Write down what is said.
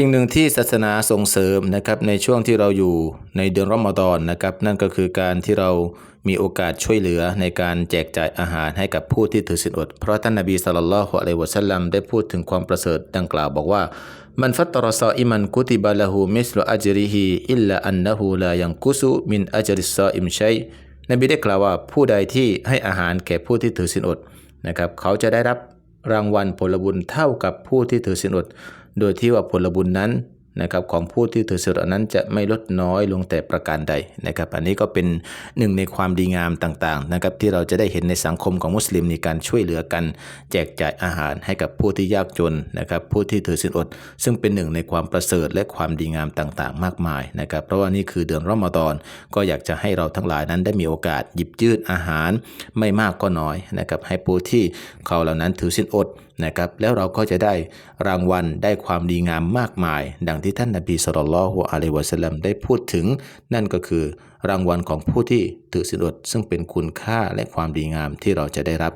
สิ่งหนึ่งที่ศาสนาส่งเสริมนะครับในช่วงที่เราอยู่ในเดือนรอมฎอนนะครับ นั่นก็คือการที่เรามีโอกาสช่วยเหลือในการแจกจ่ายอาหารให้กับผู้ที่ถือศีลอด เพราะท่านนบีศ็อลลัลลอฮุอะลัยวะซัลลัมได้พูดถึงความประเสริฐดังกล่าวบอกว่า มันฟัตตรซออิมันกุติบะละหูมิสลอัจริฮิอิลลาอันนะฮูลายังกุสุมินอัจริซออิมชัยนบีได้กล่าวว่าผู้ใดที่ให้อาหารแก่ผู้ที่ถือศีลอดนะครับเขาจะได้รับ รางวัลผลบุญเท่ากับผู้ที่ถือศีลอด โดยที่ว่าผลบุญนั้น นะครับของผู้ที่ถือศีลอดนั้นจะไม่ลดน้อยลงแต่ประการใดนะครับ อันนี้ก็เป็นหนึ่งในความดีงามต่างๆนะครับที่เราจะได้เห็นในสังคมของมุสลิมในการช่วยเหลือกัน แจกจ่ายอาหารให้กับผู้ที่ยากจนนะครับผู้ที่ถือศีลอด ซึ่งเป็นหนึ่งในความประเสริฐและความดีงามต่างๆ มากมายนะครับ เพราะว่านี่คือเดือนรอมฎอนก็อยากจะให้เราทั้งหลายนั้นได้มีโอกาสหยิบยืดอาหาร ไม่มากก็น้อยนะครับให้ผู้ที่เขาเหล่านั้นถือศีลอดนะครับแล้วเราก็จะได้รางวัลได้ความดีงามมากมาย ดังที่ที่ท่านนบีสุลต่านละฮุอะลัยวะสัลลัมได้พูดถึง นั่นก็คือรางวัลของผู้ที่ถือศีลอดซึ่งเป็นคุณค่าและความดีงามที่เราจะได้รับ